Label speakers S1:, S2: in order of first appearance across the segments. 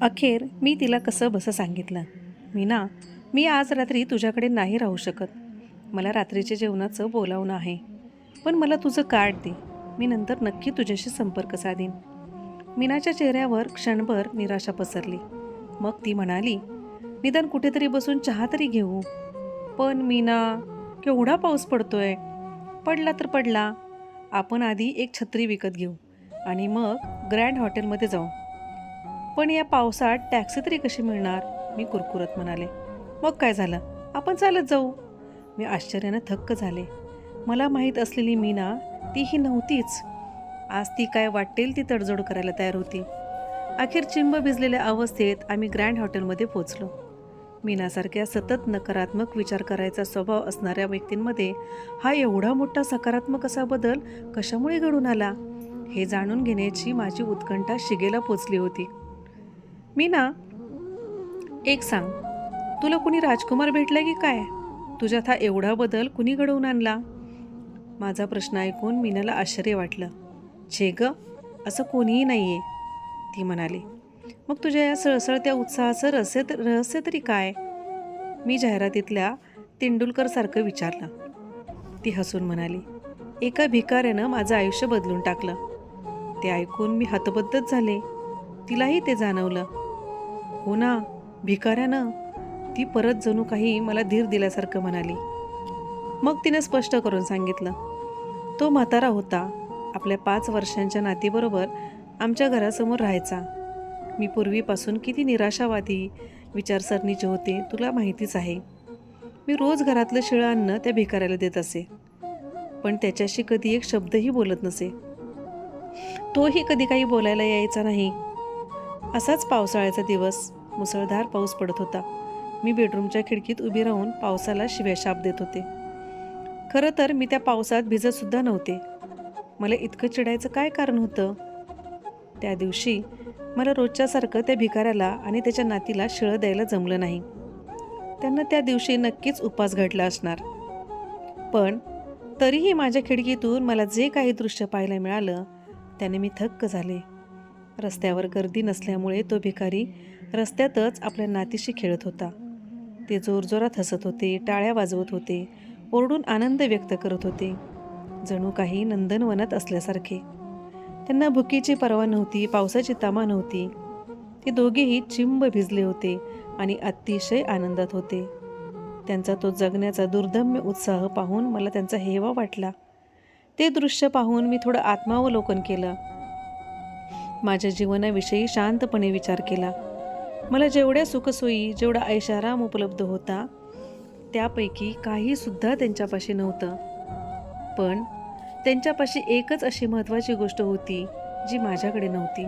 S1: अखेर मी तिला कसं बसं सांगितलं? मीना मी आज रात्री तुझ्याकडे नाही राहू शकत. मला रात्रीच्या जेवणाचं बोलावणं आहे. पण मला तुझं कार्ड दे. मी नंतर नक्की तुझ्याशी संपर्क साधीन. मीनाच्या चेहऱ्यावर क्षणभर निराशा पसरली. मग ती म्हणाली निदान कुठेतरी बसून चहा तरी घेऊ. पण मीना केवढा पाऊस पडतोय. पडला तर पडला. आपण आधी एक छत्री विकत घेऊ आणि मग ग्रँड हॉटेलमध्ये जाऊ. पण या पावसात टॅक्सी तरी कशी मिळणार? मी कुरकुरत म्हणाले. मग काय झालं? आपण चालत जाऊ. मी आश्चर्यानं थक्क झाले. मला माहीत असलेली मीना ती ही नव्हतीच. आज ती काय वाटेल ती तडजोड करायला तयार होती. अखेर चिंब भिजलेल्या अवस्थेत आम्ही ग्रँड हॉटेलमध्ये पोचलो मीनासारख्या सतत नकारात्मक विचार करायचा स्वभाव असणाऱ्या व्यक्तींमध्ये हा एवढा मोठा सकारात्मक असा बदल कशामुळे घडून आला? हे जाणून घेण्याची माझी उत्कंठा शिगेला पोचली होती. मी ना एक सांग. तुला कुणी राजकुमार भेटला की काय? तुझ्यात हा एवढा बदल कुणी घडवून आणला? माझा प्रश्न ऐकून मीनाला आश्चर्य वाटलं. छे ग असं कोणीही नाही आहे ती म्हणाली. मग तुझ्या या सळसळत्या उत्साहाचं रहस्य रहस्य तरी काय? मी जाहिरातीतल्या तेंडुलकरसारखं विचारलं. ती हसून म्हणाली एका भिकाऱ्यानं माझं आयुष्य बदलून टाकलं. ते ऐकून मी हतबद्धच झाले. तिलाही ते जाणवलं. हो ना भिकाऱ्यानं ती परत जणू काही मला धीर दिल्यासारखं म्हणाली. मग तिने स्पष्ट करून सांगितलं तो म्हातारा होता. आपल्या पाच वर्षांच्या नातीबरोबर आमच्या घरासमोर राहायचा. मी पूर्वीपासून किती निराशावादी विचारसरणीचे होते तुला माहितीच आहे. मी रोज घरातलं शिळं अन्न त्या भिकाऱ्याला देत असे. पण त्याच्याशी कधी एक शब्दही बोलत नसे. तोही कधी काही बोलायला यायचा नाही. असाच पावसाळ्याचा दिवस. मुसळधार पाऊस पडत होता. मी बेडरूमच्या खिडकीत उभी राहून पावसाला शिव्याशाप देत होते. खरं तर मी त्या पावसात भिजतसुद्धा नव्हते. मला इतकं चिडायचं काय कारण होतं? त्या दिवशी मला रोजच्यासारखं त्या भिकाऱ्याला आणि त्याच्या नातीला शिळं द्यायला जमलं नाही. त्यांना त्या दिवशी नक्कीच उपास घडला असणार. पण तरीही माझ्या खिडकीतून मला जे काही दृश्य पाहायला मिळालं त्याने मी थक्क झाले. रस्त्यावर गर्दी नसल्यामुळे तो भिकारी रस्त्यातच आपल्या नातीशी खेळत होता. ते जोरजोरात हसत होते टाळ्या वाजवत होते ओरडून आनंद व्यक्त करत होते. जणू काही नंदनवनात असल्यासारखे. त्यांना भुकीची पर्वा नव्हती पावसाची तमा नव्हती. ते दोघेही चिंब भिजले होते आणि अतिशय आनंदात होते. त्यांचा तो जगण्याचा दुर्दम्य उत्साह पाहून मला त्यांचा हेवा वाटला. ते दृश्य पाहून मी थोडं आत्मावलोकन केलं. माझ्या जीवनाविषयी शांतपणे विचार केला. मला जेवढ्या सुखसोयी जेवढा ऐशाराम उपलब्ध होता त्यापैकी काहीसुद्धा त्यांच्यापाशी नव्हतं. पण त्यांच्यापाशी एकच अशी महत्त्वाची गोष्ट होती जी माझ्याकडे नव्हती.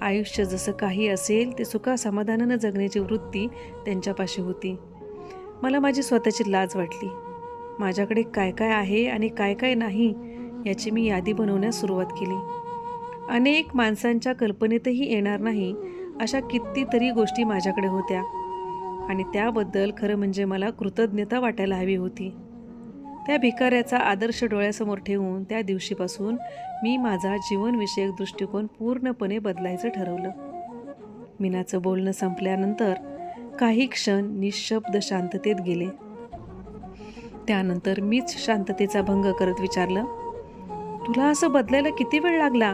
S1: आयुष्य जसं काही असेल ते सुखासमाधानानं जगण्याची वृत्ती त्यांच्यापाशी होती. मला माझी स्वतःची लाज वाटली. माझ्याकडे काय काय आहे आणि काय काय नाही याची मी यादी बनवण्यास सुरुवात केली. अनेक माणसांच्या कल्पनेतही येणार नाही अशा कितीतरी गोष्टी माझ्याकडे होत्या. आणि त्याबद्दल खरं म्हणजे मला कृतज्ञता वाटायला हवी होती. त्या भिकाऱ्याचा आदर्श डोळ्यासमोर ठेवून त्या दिवशीपासून मी माझा जीवनविषयक दृष्टिकोन पूर्णपणे बदलायचं ठरवलं. मीनाचं बोलणं संपल्यानंतर काही क्षण निशब्द शांततेत गेले. त्यानंतर मीच शांततेचा भंग करत विचारलं तुला असं बदलायला किती वेळ लागला?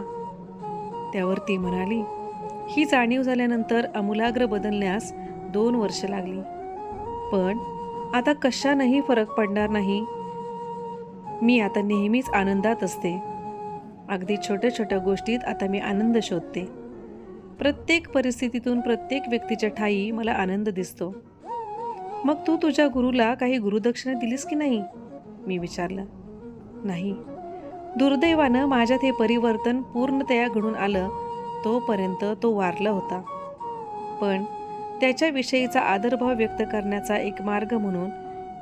S1: त्यावर ती म्हणाली ही जाणीव झाल्यानंतर अमूलाग्र बदलण्यास दोन वर्ष लागली. पण आता कशानंही फरक पडणार नाही. मी आता नेहमीच आनंदात असते. अगदी छोट्या छोट्या गोष्टीत आता मी आनंद शोधते. प्रत्येक परिस्थितीतून प्रत्येक व्यक्तीच्या ठाई मला आनंद दिसतो. मग तू तुझ्या गुरुला काही गुरुदक्षिणा दिलीस की नाही? मी विचारलं. नाही. दुर्दैवानं माझ्यात हे परिवर्तन पूर्णतया घडून आलं तोपर्यंत तो वारला होता. पण त्याच्याविषयीचा आदरभाव व्यक्त करण्याचा एक मार्ग म्हणून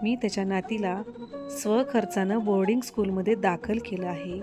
S1: मी त्याच्या नातीला स्वखर्चानं बोर्डिंग स्कूलमध्ये दाखल केलं आहे.